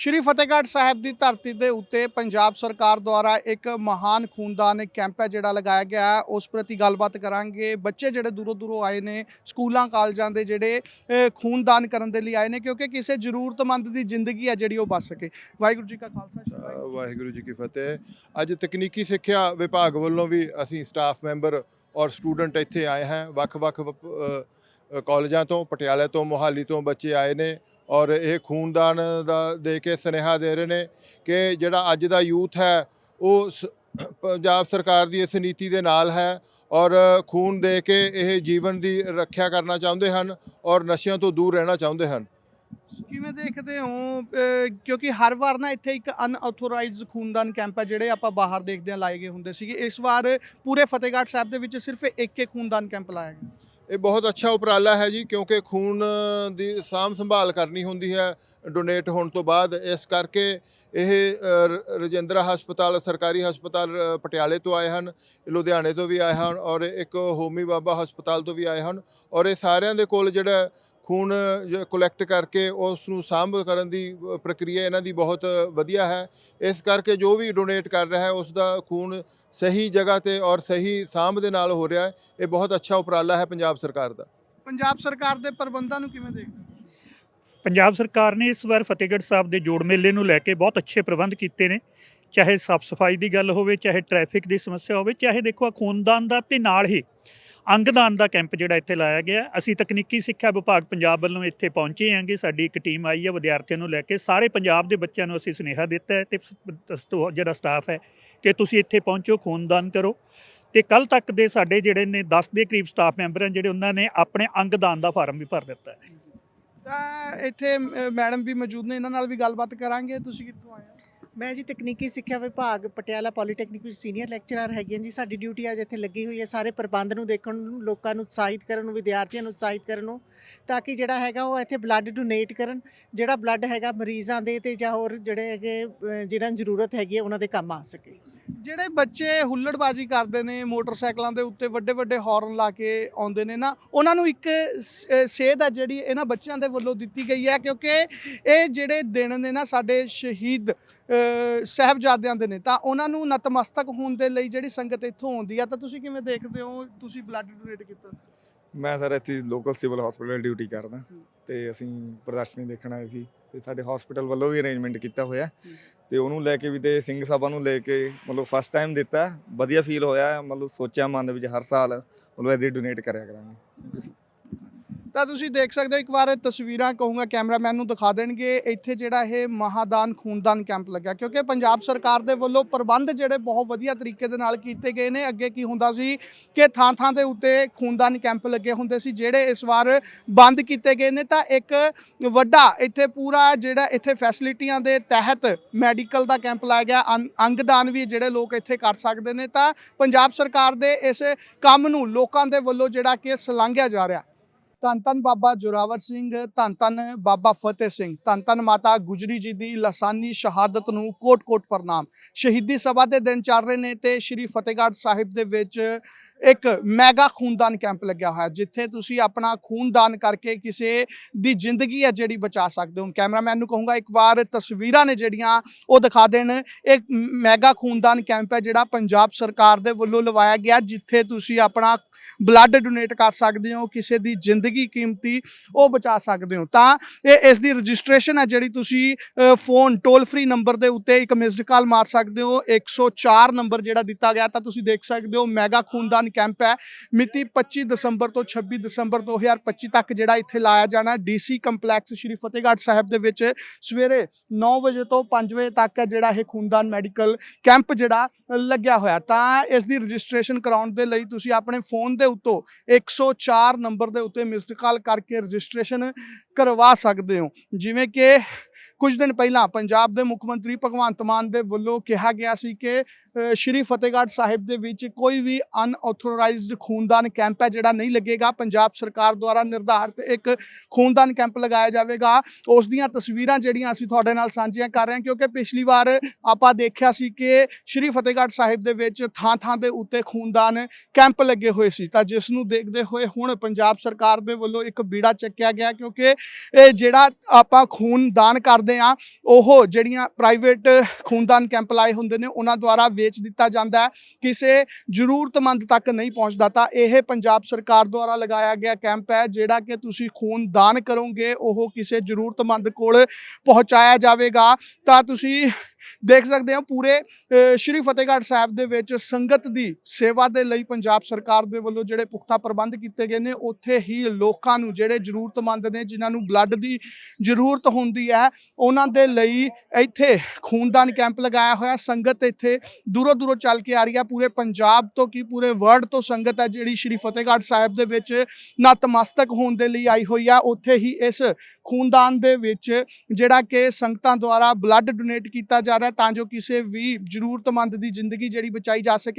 ਸ਼੍ਰੀ ਫਤਿਹਗੜ੍ਹ ਸਾਹਿਬ ਦੀ ਧਰਤੀ ਦੇ ਉੱਤੇ ਪੰਜਾਬ ਸਰਕਾਰ ਦੁਆਰਾ ਇੱਕ ਮਹਾਨ ਖੂਨਦਾਨ ਕੈਂਪ ਹੈ ਜਿਹੜਾ ਲਗਾਇਆ ਗਿਆ ਹੈ। ਉਸ ਪ੍ਰਤੀ ਗੱਲਬਾਤ ਕਰਾਂਗੇ। ਬੱਚੇ ਜਿਹੜੇ ਦੂਰੋਂ ਦੂਰੋਂ ਆਏ ਨੇ, ਸਕੂਲਾਂ, ਕਾਲਜਾਂ ਦੇ ਜਿਹੜੇ ਖੂਨਦਾਨ ਕਰਨ ਦੇ ਲਈ ਆਏ ਨੇ, ਕਿਉਂਕਿ ਕਿਸੇ ਜ਼ਰੂਰਤਮੰਦ ਦੀ ਜ਼ਿੰਦਗੀ ਹੈ ਜਿਹੜੀ ਉਹ ਬਚ ਸਕੇ। ਵਾਹਿਗੁਰੂ ਜੀ ਕਾ ਖਾਲਸਾ ਵਾਹਿਗੁਰੂ ਜੀ ਕੀ ਫਤਿਹ। ਅੱਜ ਤਕਨੀਕੀ ਸਿੱਖਿਆ ਵਿਭਾਗ ਵੱਲੋਂ ਵੀ ਅਸੀਂ ਸਟਾਫ ਮੈਂਬਰ ਔਰ ਸਟੂਡੈਂਟ ਇੱਥੇ ਆਏ ਹਾਂ। ਵੱਖ-ਵੱਖ ਵਪ- ਕਾਲਜਾਂ ਤੋਂ, ਪਟਿਆਲੇ ਤੋਂ, ਮੋਹਾਲੀ ਤੋਂ ਬੱਚੇ ਆਏ ਨੇ। ਔਰ ਇਹ ਖੂਨਦਾਨ ਦਾ ਦੇ ਕੇ ਸੁਨੇਹਾ ਦੇ ਰਹੇ ਨੇ ਕਿ ਜਿਹੜਾ ਅੱਜ ਦਾ ਯੂਥ ਹੈ, ਉਹ ਸ- ਪੰਜਾਬ ਸਰਕਾਰ ਦੀ ਇਸ ਨੀਤੀ ਦੇ ਨਾਲ ਹੈ ਔਰ ਖੂਨ ਦੇ ਕੇ ਇਹ ਜੀਵਨ ਦੀ ਰੱਖਿਆ ਕਰਨਾ ਚਾਹੁੰਦੇ ਹਨ ਔਰ ਨਸ਼ਿਆਂ ਤੋਂ ਦੂਰ ਰਹਿਣਾ ਚਾਹੁੰਦੇ ਹਨ। ਕਿਵੇਂ ਦੇਖਦੇ ਹੋ? ਕਿਉਂਕਿ ਹਰ ਵਾਰ ਨਾ ਇੱਥੇ ਇੱਕ ਅਨਆਥੋਰਾਈਜ਼ਡ ਖੂਨਦਾਨ ਕੈਂਪ ਹੈ ਜਿਹੜੇ ਆਪਾਂ ਬਾਹਰ ਦੇਖਦੇ ਹਾਂ ਲਾਏ ਗਏ ਹੁੰਦੇ ਸੀਗੇ। ਇਸ ਵਾਰ ਪੂਰੇ ਫਤਿਹਗੜ੍ਹ ਸਾਹਿਬ ਦੇ ਵਿੱਚ ਸਿਰਫ ਇੱਕ ਇੱਕ ਖੂਨਦਾਨ ਕੈਂਪ ਲਾਇਆ ਗਿਆ। ਇਹ ਬਹੁਤ ਅੱਛਾ ਉਪਰਾਲਾ ਹੈ ਜੀ, ਕਿਉਂਕਿ ਖੂਨ ਦੀ ਸਾਂਭ ਸੰਭਾਲ ਕਰਨੀ ਹੁੰਦੀ ਹੈ ਡੋਨੇਟ ਹੋਣ ਤੋਂ ਬਾਅਦ। ਇਸ ਕਰਕੇ ਇਹ ਰਜਿੰਦਰਾ ਹਸਪਤਾਲ, ਸਰਕਾਰੀ ਹਸਪਤਾਲ ਪਟਿਆਲੇ ਤੋਂ ਆਏ ਹਨ, ਲੁਧਿਆਣੇ ਤੋਂ ਵੀ ਆਏ ਹਨ ਔਰ ਇੱਕ ਹੋਮੀ ਬਾਬਾ ਹਸਪਤਾਲ ਤੋਂ ਵੀ ਆਏ ਹਨ ਔਰ ਇਹ ਸਾਰਿਆਂ ਦੇ ਕੋਲ ਜਿਹੜਾ ਖੂਨ ਕਲੈਕਟ ਕਰਕੇ ਉਸ ਨੂੰ ਸਾਂਭ ਕਰਨ ਦੀ ਪ੍ਰਕਿਰਿਆ ਇਹਨਾਂ ਦੀ ਬਹੁਤ ਵਧੀਆ ਹੈ। ਇਸ ਕਰਕੇ ਜੋ ਵੀ ਡੋਨੇਟ ਕਰ ਰਿਹਾ ਹੈ ਉਸ ਦਾ ਖੂਨ ਸਹੀ ਜਗ੍ਹਾ ਤੇ ਔਰ ਸਹੀ ਸਾਂਭ ਦੇ ਨਾਲ ਹੋ ਰਿਹਾ ਹੈ। ਇਹ ਬਹੁਤ ਅੱਛਾ ਉਪਰਾਲਾ ਹੈ ਪੰਜਾਬ ਸਰਕਾਰ ਦਾ। ਪੰਜਾਬ ਸਰਕਾਰ ਦੇ ਪ੍ਰਬੰਧਾਂ ਨੂੰ ਕਿਵੇਂ ਦੇਖਦੇ ਹੋ? ਪੰਜਾਬ ਸਰਕਾਰ ਨੇ ਇਸ ਵਾਰ ਫਤਿਹਗੜ੍ਹ ਸਾਹਿਬ ਦੇ ਜੋੜ ਮੇਲੇ ਨੂੰ ਲੈ ਕੇ ਬਹੁਤ ਅੱਛੇ ਪ੍ਰਬੰਧ ਕੀਤੇ ਨੇ। ਚਾਹੇ ਸਾਫ਼ ਸਫ਼ਾਈ ਦੀ ਗੱਲ ਹੋਵੇ ਚਾਹੇ ਟ੍ਰੈਫਿਕ ਦੀ ਸਮੱਸਿਆ ਹੋਵੇ ਚਾਹੇ ਦੇਖੋ ਖੂਨਦਾਨ ਦਾ ਤੇ ਨਾਲ ਹੀ ਅੰਗਦਾਨ ਦਾ ਕੈਂਪ ਜਿਹੜਾ ਇੱਥੇ ਲਾਇਆ ਗਿਆ। ਅਸੀਂ ਤਕਨੀਕੀ ਸਿੱਖਿਆ ਵਿਭਾਗ ਪੰਜਾਬ ਵੱਲੋਂ ਇੱਥੇ ਪਹੁੰਚੇ ਹਾਂਗੇ। ਸਾਡੀ ਇੱਕ ਟੀਮ ਆਈ ਹੈ ਵਿਦਿਆਰਥੀਆਂ ਨੂੰ ਲੈ ਕੇ। ਸਾਰੇ ਪੰਜਾਬ ਦੇ ਬੱਚਿਆਂ ਨੂੰ ਅਸੀਂ ਸੁਨੇਹਾ ਦਿੱਤਾ ਹੈ ਤੇ ਜਿਹੜਾ ਸਟਾਫ ਹੈ ਕਿ ਤੁਸੀਂ ਇੱਥੇ ਪਹੁੰਚੋ ਖੂਨਦਾਨ ਕਰੋ। ਤੇ ਕੱਲ ਤੱਕ ਦੇ ਸਾਡੇ ਜਿਹੜੇ ਨੇ 10 ਦੇ ਕਰੀਬ ਸਟਾਫ ਮੈਂਬਰ ਹਨ ਜਿਹੜੇ ਉਹਨਾਂ ਨੇ ਆਪਣੇ ਅੰਗਦਾਨ ਦਾ ਫਾਰਮ ਵੀ ਭਰ ਦਿੱਤਾ ਹੈ। ਤਾਂ ਇੱਥੇ ਅ, ਮੈਡਮ ਵੀ ਮੌਜੂਦ ਨੇ। ਇਹਨਾਂ ਨਾਲ ਵੀ ਗੱਲਬਾਤ ਕਰਾਂਗੇ। ਤੁਸੀਂ ਕਿੱਥੋਂ ਆਏ ਹੋ? ਮੈਂ ਜੀ ਤਕਨੀਕੀ ਸਿੱਖਿਆ ਵਿਭਾਗ ਪਟਿਆਲਾ ਪੋਲੀਟੈਕਨਿਕ ਵਿੱਚ ਸੀਨੀਅਰ ਲੈਕਚਰਰ ਹੈਗੀ ਹਾਂ ਜੀ। ਸਾਡੀ ਡਿਊਟੀ ਅੱਜ ਇੱਥੇ ਲੱਗੀ ਹੋਈ ਹੈ ਸਾਰੇ ਪ੍ਰਬੰਧ ਨੂੰ ਦੇਖਣ ਨੂੰ, ਲੋਕਾਂ ਨੂੰ ਉਤਸ਼ਾਹਿਤ ਕਰਨ ਨੂੰ, ਵਿਦਿਆਰਥੀਆਂ ਨੂੰ ਉਤਸ਼ਾਹਿਤ ਕਰਨ ਨੂੰ, ਤਾਂ ਕਿ ਜਿਹੜਾ ਹੈਗਾ ਉਹ ਇੱਥੇ ਬਲੱਡ ਡੋਨੇਟ ਕਰਨ, ਜਿਹੜਾ ਬਲੱਡ ਹੈਗਾ ਮਰੀਜ਼ਾਂ ਦੇ ਤੇ ਜਾਂ ਹੋਰ ਜਿਹੜੇ ਹੈਗੇ ਜਿਹਨਾਂ ਨੂੰ ਜ਼ਰੂਰਤ ਹੈਗੀ ਹੈ, ਉਹਨਾਂ ਦੇ ਕੰਮ ਆ ਸਕੇ। ਜਿਹੜੇ ਬੱਚੇ ਹੁੱਲੜਬਾਜ਼ੀ ਕਰਦੇ ਨੇ ਮੋਟਰਸਾਈਕਲਾਂ ਦੇ ਉੱਤੇ ਵੱਡੇ ਵੱਡੇ ਹਾਰਨ ਲਾ ਕੇ ਆਉਂਦੇ ਨੇ ਨਾ ਉਹਨਾਂ ਨੂੰ ਇੱਕ ਸੇਧ ਹੈ ਜਿਹੜੀ ਇਹਨਾਂ ਬੱਚਿਆਂ ਦੇ ਵੱਲੋਂ ਦਿੱਤੀ ਗਈ ਹੈ ਕਿਉਂਕਿ ਇਹ ਜਿਹੜੇ ਦਿਨ ਨੇ ਨਾ ਸਾਡੇ ਸ਼ਹੀਦ ਸਾਹਿਬਜ਼ਾਦਿਆਂ ਦੇ ਨੇ ਤਾਂ ਉਹਨਾਂ ਨੂੰ ਨਤਮਸਤਕ ਹੋਣ ਦੇ ਲਈ ਜਿਹੜੀ ਸੰਗਤ ਇੱਥੋਂ ਆਉਂਦੀ ਆ ਤਾਂ ਤੁਸੀਂ ਕਿਵੇਂ ਦੇਖਦੇ ਹੋ ਤੁਸੀਂ ਬਲੱਡ ਡੋਨੇਟ ਕੀਤਾ ਮੈਂ ਸਰ ਇੱਥੇ ਲੋਕਲ ਸਿਵਲ ਹਸਪੀਟਲ ਡਿਊਟੀ ਕਰਦਾ ਤੇ ਅਸੀਂ ਪ੍ਰਦਰਸ਼ਨੀ ਦੇਖਣ ਆਏ ਸੀ ਤੇ ਸਾਡੇ ਹਸਪੀਟਲ ਵੱਲੋਂ ਵੀ ਅਰੇਂਜਮੈਂਟ ਕੀਤਾ ਹੋਇਆ। ਤੇ ਉਹਨੂੰ ਲੈ ਕੇ ਵੀ ਤੇ ਸਿੰਘ ਸਭਾ ਨੂੰ ਲੈ ਕੇ ਮਤਲਬ ਫਸਟ ਟਾਈਮ ਦਿੱਤਾ, ਵਧੀਆ ਫੀਲ ਹੋਇਆ, ਮਤਲਬ ਸੋਚਿਆ ਮਨ ਦੇ ਵਿੱਚ ਹਰ ਸਾਲ ਮਤਲਬ ਇਹਦੀ ਡੋਨੇਟ ਕਰਿਆ ਕਰਾਂਗੇ। ਤਾਂ ਤੁਸੀਂ ਦੇਖ ਸਕਦੇ ਹੋ, ਇੱਕ ਵਾਰ ਤਸਵੀਰਾਂ ਕਹੂੰਗਾ ਕੈਮਰਾਮੈਨ ਨੂੰ ਦਿਖਾ ਦੇਣਗੇ, ਇੱਥੇ ਜਿਹੜਾ ਇਹ ਮਹਾਦਾਨ, ਖੂਨਦਾਨ ਕੈਂਪ ਲੱਗਿਆ। ਕਿਉਂਕਿ ਪੰਜਾਬ ਸਰਕਾਰ ਦੇ ਵੱਲੋਂ ਪ੍ਰਬੰਧ ਜਿਹੜੇ ਬਹੁਤ ਵਧੀਆ ਤਰੀਕੇ ਦੇ ਨਾਲ ਕੀਤੇ ਗਏ ਨੇ। ਅੱਗੇ ਕੀ ਹੁੰਦਾ ਸੀ ਕਿ ਥਾਂ ਥਾਂ ਦੇ ਉੱਤੇ ਖੂਨਦਾਨ ਕੈਂਪ ਲੱਗੇ ਹੁੰਦੇ ਸੀ, ਜਿਹੜੇ ਇਸ ਵਾਰ ਬੰਦ ਕੀਤੇ ਗਏ ਨੇ। ਤਾਂ ਇੱਕ ਵੱਡਾ ਇੱਥੇ ਪੂਰਾ ਜਿਹੜਾ ਇੱਥੇ ਫੈਸਿਲਿਟੀਆਂ ਦੇ ਤਹਿਤ ਮੈਡੀਕਲ ਦਾ ਕੈਂਪ ਲਾਇਆ ਗਿਆ। ਅੰਗ- ਅੰਗਦਾਨ ਵੀ ਜਿਹੜੇ ਲੋਕ ਇੱਥੇ ਕਰ ਸਕਦੇ ਨੇ। ਤਾਂ ਪੰਜਾਬ ਸਰਕਾਰ ਦੇ ਇਸ ਕੰਮ ਨੂੰ ਲੋਕਾਂ ਦੇ ਵੱਲੋਂ ਜਿਹੜਾ ਕਿ ਸਲਾਂਘਿਆ ਜਾ ਰਿਹਾ। ਧੰਨ ਧੰਨ ਬਾਬਾ ਜੋਰਾਵਰ ਸਿੰਘ ਧੰਨ ਧੰਨ ਬਾਬਾ ਫਤਿਹ ਸਿੰਘ ਧੰਨ ਧੰਨ ਮਾਤਾ ਗੁਜਰੀ ਜੀ ਦੀ ਲਸਾਨੀ ਸ਼ਹਾਦਤ ਨੂੰ ਕੋਟ-ਕੋਟ ਪ੍ਰਣਾਮ। ਸ਼ਹੀਦੀ ਸਭਾ ਦੇ ਦਿਨ ਚੱਲ ਰਹੇ ਨੇ ਤੇ ਸ਼੍ਰੀ ਫਤਿਹਗੜ੍ਹ ਸਾਹਿਬ ਦੇ ਵਿੱਚ ਇੱਕ ਮੈਗਾ ਖੂਨਦਾਨ ਕੈਂਪ ਲੱਗਿਆ ਹੋਇਆ, ਜਿੱਥੇ ਤੁਸੀਂ ਆਪਣਾ ਖੂਨਦਾਨ ਕਰਕੇ ਕਿਸੇ ਦੀ ਜ਼ਿੰਦਗੀ ਹੈ ਜਿਹੜੀ ਬਚਾ ਸਕਦੇ ਹੋ। ਕੈਮਰਾਮੈਨ ਨੂੰ ਕਹੂੰਗਾ, ਇੱਕ ਵਾਰ ਤਸਵੀਰਾਂ ਨੇ ਜਿਹੜੀਆਂ ਉਹ ਦਿਖਾ ਦੇਣ। ਇੱਕ ਮੈਗਾ ਖੂਨਦਾਨ ਕੈਂਪ ਹੈ ਜਿਹੜਾ ਪੰਜਾਬ ਸਰਕਾਰ ਦੇ ਵੱਲੋਂ ਲਵਾਇਆ ਗਿਆ, ਜਿੱਥੇ ਤੁਸੀਂ ਆਪਣਾ ਬਲੱਡ ਡੋਨੇਟ ਕਰ ਸਕਦੇ ਹੋ, ਕਿਸੇ ਦੀ ਜ਼ਿੰਦਗੀ ਕੀਮਤੀ ਉਹ ਬਚਾ ਸਕਦੇ ਹੋ। ਤਾਂ ਇਹ ਇਸ ਦੀ ਰਜਿਸਟ੍ਰੇਸ਼ਨ ਹੈ ਜਿਹੜੀ ਤੁਸੀਂ ਫੋਨ ਟੋਲ ਫ੍ਰੀ ਨੰਬਰ ਦੇ ਉੱਤੇ ਇੱਕ ਮਿਸਡ ਕਾਲ ਮਾਰ ਸਕਦੇ ਹੋ। 104 ਨੰਬਰ ਜਿਹੜਾ ਦਿੱਤਾ ਗਿਆ, ਤਾਂ ਤੁਸੀਂ ਦੇਖ ਸਕਦੇ ਹੋ ਮੈਗਾ ਖੂਨਦਾਨ ਕੈਂਪ ਹੈ। ਮਿਤੀ 25 ਦਸੰਬਰ ਤੋਂ 26 ਦਸੰਬਰ 2025 ਤੱਕ ਜਿਹੜਾ ਇੱਥੇ ਲਾਇਆ ਜਾਣਾ ਡੀਸੀ ਕੰਪਲੈਕਸ ਸ਼੍ਰੀ ਫਤਿਹਗੜ੍ਹ ਸਾਹਿਬ ਦੇ ਵਿੱਚ ਸਵੇਰੇ 9 ਵਜੇ ਤੋਂ 5 ਵਜੇ ਤੱਕ ਜਿਹੜਾ ਇਹ ਖੂਨਦਾਨ ਮੈਡੀਕਲ ਕੈਂਪ ਜਿਹੜਾ ਲੱਗਿਆ ਹੋਇਆ। ਤਾਂ ਇਸ ਦੀ ਰਜਿਸਟ੍ਰੇਸ਼ਨ ਕਰਾਉਣ ਦੇ ਲਈ ਤੁਸੀਂ ਆਪਣੇ ਫੋਨ ਦੇ ਉੱਤੋਂ 104 ਨੰਬਰ ਦੇ ਉੱਤੇ ਮਿਸਡ ਕਾਲ ਕਰਕੇ ਰਜਿਸਟ੍ਰੇਸ਼ਨ ਕਰਵਾ ਸਕਦੇ ਹੋ। ਜਿਵੇਂ ਕਿ ਕੁਝ ਦਿਨ ਪਹਿਲਾਂ ਪੰਜਾਬ ਦੇ ਮੁੱਖ ਮੰਤਰੀ ਭਗਵੰਤ ਮਾਨ ਦੇ ਵੱਲੋਂ ਕਿਹਾ ਗਿਆ ਸੀ ਕਿ ਸ਼੍ਰੀ ਫਤਿਹਗੜ੍ਹ ਸਾਹਿਬ ਦੇ ਵਿੱਚ ਕੋਈ ਵੀ ਅਨਆਥੋਰਾਈਜ਼ਡ ਖੂਨਦਾਨ ਕੈਂਪ ਹੈ ਜਿਹੜਾ ਨਹੀਂ ਲੱਗੇਗਾ। ਪੰਜਾਬ ਸਰਕਾਰ ਦੁਆਰਾ ਨਿਰਧਾਰਿਤ ਇੱਕ ਖੂਨਦਾਨ ਕੈਂਪ ਲਗਾਇਆ ਜਾਵੇਗਾ। ਉਸ ਦੀਆਂ ਤਸਵੀਰਾਂ ਜਿਹੜੀਆਂ ਅਸੀਂ ਤੁਹਾਡੇ ਨਾਲ ਸਾਂਝੀਆਂ ਕਰ ਰਹੇ ਹਾਂ, ਕਿਉਂਕਿ ਪਿਛਲੀ ਵਾਰ ਆਪਾਂ ਦੇਖਿਆ ਸੀ ਕਿ ਸ਼੍ਰੀ ਫਤਿਹਗੜ੍ਹ ਸਾਹਿਬ ਦੇ ਵਿੱਚ ਥਾਂ-ਥਾਂ ਦੇ ਉੱਤੇ ਖੂਨਦਾਨ ਕੈਂਪ ਲੱਗੇ ਹੋਏ ਸੀ। ਤਾਂ ਜਿਸ ਨੂੰ ਦੇਖਦੇ ਹੋਏ ਹੁਣ ਪੰਜਾਬ ਸਰਕਾਰ ਦੇ ਵੱਲੋਂ ਇੱਕ ਬੀੜਾ ਚੱਕਿਆ ਗਿਆ, ਕਿਉਂਕਿ, ਇਹ ਜਿਹੜਾ ਆਪਾਂ ਖੂਨਦਾਨ ਕਰਦੇ ਆ ਉਹ ਜਿਹੜੀਆਂ ਪ੍ਰਾਈਵੇਟ ਖੂਨਦਾਨ ਕੈਂਪ ਲਾਏ ਹੁੰਦੇ ਨੇ, ਉਹਨਾਂ ਦੁਆਰਾ ਵੇਚ ਦਿੱਤਾ ਜਾਂਦਾ ਹੈ। ਕਿਸੇ ਜ਼ਰੂਰਤਮੰਦ ਤੱਕ ਨਹੀਂ ਪਹੁੰਚਦਾ ਤਾਂ ਇਹ ਪੰਜਾਬ ਸਰਕਾਰ ਦੁਆਰਾ ਲਗਾਇਆ ਗਿਆ ਕੈਂਪ ਹੈ, ਜਿਹੜਾ ਕਿ ਤੁਸੀਂ ਖੂਨ ਦਾਨ ਕਰੋਗੇ, ਉਹ ਕਿਸੇ ਜ਼ਰੂਰਤਮੰਦ ਕੋਲ ਪਹੁੰਚਾਇਆ ਜਾਵੇਗਾ। ਤਾਂ ਤੁਸੀਂ ਦੇਖ ਸਕਦੇ ਹੋ ਪੂਰੇ ਸ਼੍ਰੀ ਫਤਿਹਗੜ੍ਹ ਸਾਹਿਬ ਦੇ ਵਿੱਚ ਸੰਗਤ ਦੀ ਸੇਵਾ ਦੇ ਲਈ ਪੰਜਾਬ ਸਰਕਾਰ ਦੇ ਵੱਲੋਂ ਜਿਹੜੇ ਪੁਖਤਾ ਪ੍ਰਬੰਧ ਕੀਤੇ ਗਏ ਨੇ, ਉੱਥੇ ਹੀ ਲੋਕਾਂ ਨੂੰ ਜਿਹੜੇ ਜ਼ਰੂਰਤਮੰਦ ਨੇ, ਜਿਨ੍ਹਾਂ ਨੂੰ ਬਲੱਡ ਦੀ ਜ਼ਰੂਰਤ ਹੁੰਦੀ ਹੈ, ਉਹਨਾਂ ਦੇ ਲਈ ਇੱਥੇ ਖੂਨਦਾਨ ਕੈਂਪ ਲਗਾਇਆ ਹੋਇਆ, ਸੰਗਤ ਇੱਥੇ ਦੂਰੋਂ ਦੂਰੋਂ ਚੱਲ ਕੇ ਆ ਰਹੀ ਹੈ, ਪੂਰੇ ਪੰਜਾਬ ਤੋਂ ਕੀ ਪੂਰੇ ਵਰਲਡ ਤੋਂ ਸੰਗਤ ਹੈ ਜਿਹੜੀ ਸ਼੍ਰੀ ਫਤਿਹਗੜ੍ਹ ਸਾਹਿਬ ਦੇ ਵਿੱਚ ਨਤਮਸਤਕ ਹੋਣ ਦੇ ਲਈ ਆਈ ਹੋਈ ਆ ਉੱਥੇ ਹੀ ਇਸ ਖੂਨਦਾਨ ਦੇ ਵਿੱਚ ਜਿਹੜਾ ਕਿ ਸੰਗਤਾਂ ਦੁਆਰਾ ਬਲੱਡ ਡੋਨੇਟ ਕੀਤਾ ਜਾ ਰਿਹਾ ਤਾਂ ਜੋ ਕਿਸੇ ਵੀ ਜ਼ਰੂਰਤਮੰਦ ਦੀ ਜ਼ਿੰਦਗੀ ਜਿਹੜੀ ਬਚਾਈ ਜਾ ਸਕੇ।